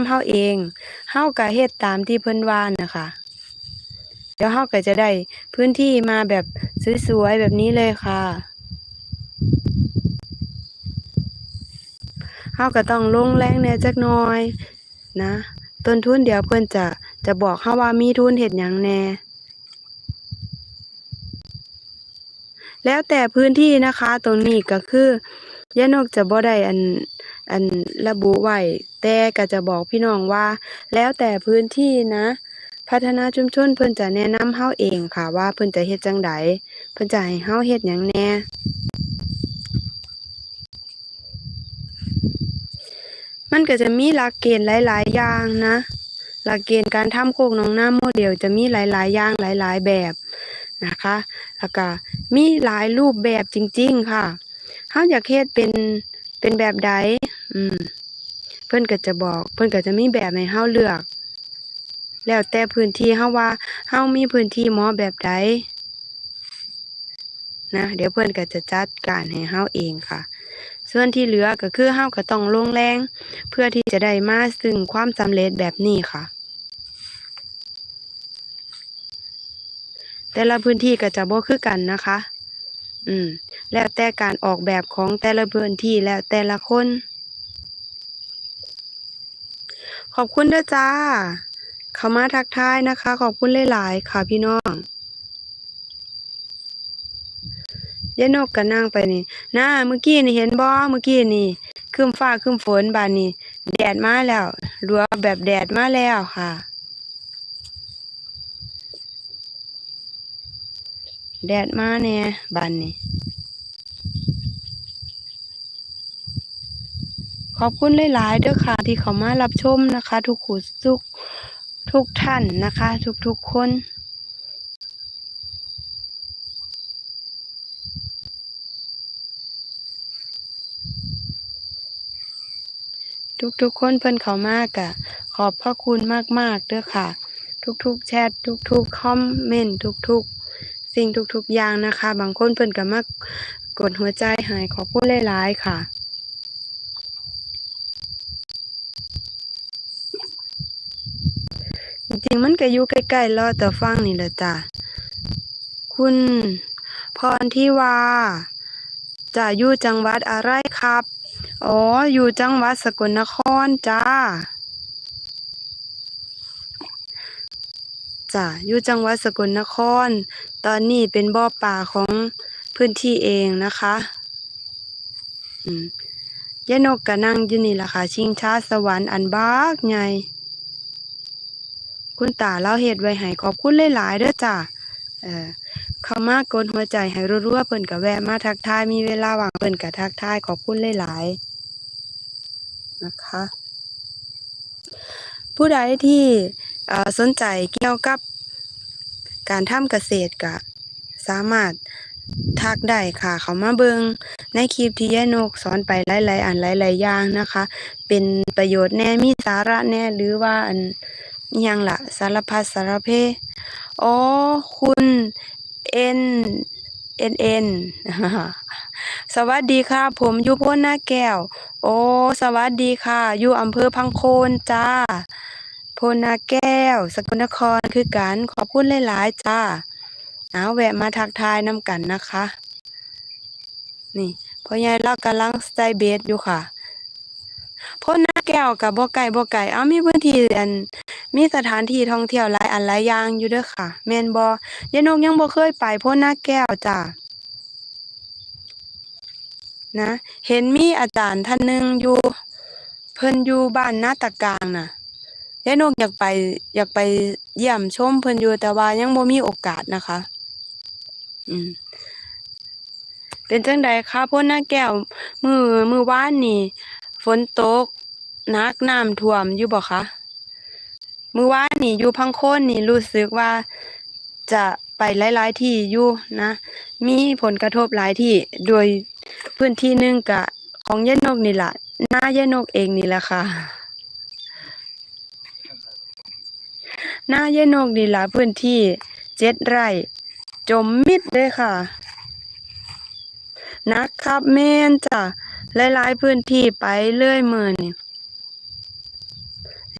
ำเฮาเองเฮาก็เฮ็ดตามที่เพิ่นว่าน่ะคะเดี๋ยวเฮาก็จะได้พื้นที่มาแบบสวยๆแบบนี้เลยค่ะเฮาก็ต้องลงแรงแน่จักหน่อยนะต้นทุนเดี๋ยวเพิ่นจะจะบอกเฮาว่ามีทุนเฮ็ดหยังแน่แล้วแต่พื้นที่นะคะ ตรงนี้ก็คือ ยานกจะบ่ได้อันอันระบุไว้แต่ก็จะบอกพี่น้องว่า แล้วแต่พื้นที่นะ พัฒนาชุมชนเพิ่นจะแนะนำเฮาเองค่ะ ว่าเพิ่นจะเฮ็ดจังใดเพิ่นจะให้เฮาเฮ็ดหยังแน่มันก็จะมีหลักเกณฑ์หลาย ๆ อย่างนะ หลักเกณฑ์การทำโคกหนองนาโมเดลจะมีหลาย ๆ อย่างหลาย ๆ แบบนะคะ แล้วก็มีหลายรูปแบบจริง ๆ ค่ะ เฮาอยากเฮ็ดเป็นเป็นแบบใดอืม เพิ่นก็จะบอก เพิ่นก็จะมีแบบให้เฮาเลือก แล้วแต่พื้นที่เฮาว่าเฮามีพื้นที่เหมาะแบบใดนะเดี๋ยวเพิ่อนก็จะจัดการให้เฮาเองค่ะ ส่วนที่เหลือก็คือเฮาก็ต้องลงแรง เพื่อที่จะได้มาซึ่งความสำเร็จแบบนี้ค่ะ แต่ละพื้นที่ก็จะบ่คือกันนะคะ อืม แล้วแต่การออกแบบของแต่ละพื้นที่แล้วแต่ละคน ขอบคุณเด้อจ้าเข้ามาทักทายนะคะ ขอบคุณหลายๆค่ะพี่น้องยานกก็นั่งไปนี่นะเมื่อกี้นี่เห็นบ่เมื่อกี้นี่ครึ้มฟ้าครึ้มฝนบาดนี้แดดมาแล้วรัวแบบแดดมาแล้วค่ะ แดดมาแน่บัดนี้ ขอบคุณหลายๆเด้อค่ะ ที่เข้ามารับชมนะคะ ทุกคู่ทุกทุกท่านนะคะ ทุกๆคนทุกๆคนเพิ่นเขามากอะขอบพระคุณมากๆเด้อค่ะ ทุกๆแชตทุกๆคอมเมนต์ทุกๆสิ่งทุกๆอย่างนะคะ บางคนเพิ่นก็มากกดหัวใจให้ขอบคุณหลายๆค่ะ จริงๆมันก็อยู่ใกล้ๆเลาะแต่ฟังนี่แหละจ้ะคุณพรทิวาจะอยู่จังหวัดอะไรครับ อ๋อ อยู่จังหวัดสกลนครจ้าจ้ะอยู่จังหวัดสกลนคร ตอนนี้เป็นบ่อปลาของพื้นที่เองนะคะยานกก็นั่งอยู่นี่ล่ะค่ะ ชิงช้าสวรรค์อันบักใหญ่ คุณตาเลาเฮ็ดไว้ให้ขอบคุณหลายๆเด้อจ้ะเอ่อเข้ามากดหัวใจให้รัวๆเพิ่นก็แวะมาทักทายมีเวลาว่างเพิ่นก็ทักทายขอบคุณหลายๆนะคะ ผู้ใดที่เอ่อสนใจเกี่ยวกับการทำเกษตรก็สามารถทักได้ค่ะ เขามาเบิงในคลิปที่ยายนกสอนไปหลายๆอันหลายๆอย่างนะคะ เป็นประโยชน์แน่มีสาระแน่หรือว่าอัน ยังล่ะสารพัดสารเพอ๋อ คุณ N NN สวัสดีค่ะ ผมอยู่พ้นนาแก้ว โอ้ สวัสดีค่ะ อยู่อำเภอพังโคนจ้าพนาแก้ว สกลนครคือกันขอบคุณหลายๆจ้าเอาแวะมาทักทายนำกันนะคะ นี่พ่อใหญ่เลากำลังใส่เบสอยู่ค่ะพนนาแก้วก็บ่ไกลบ่ไกลอ้าวมีพื้นที่อัน มีสถานที่ท่องเที่ยวหลายอันหลายอย่างอยู่เด้อค่ะ แม่นบ่ยายนกยังบ่เคยไปโพนหน้าแก้วจ้านะ เห็นมีอาจารย์ท่านหนึ่งอยู่ เพิ่นอยู่บ้านนาตะกลางน่ะยายนกอยากไปอยากไปเยี่ยมชมเพิ่นอยู่แต่ว่ายังบ่มีโอกาสนะคะ อืมเป็นจังใดคะโพนหน้าแก้ว มือมือว่านนี่ ฝนตกนักน้ำท่วมอยู่บ่คะ มื้อวานนี่อยู่พังโคนนี่รู้สึกว่าจะไปหลายๆที่อยู่นะ มีผลกระทบหลายที่โดยพื้นที่หนึ่งก็ของยายนกนี่ล่ะนายายนกเองนี่แหละค่ะ หน้ายายนกนี่ละพื้นที่7ไร่จมมิดเลยค่ะนักครับแม่นจ้ะหลายๆพื้นที่ไปเลยเมื้อนี้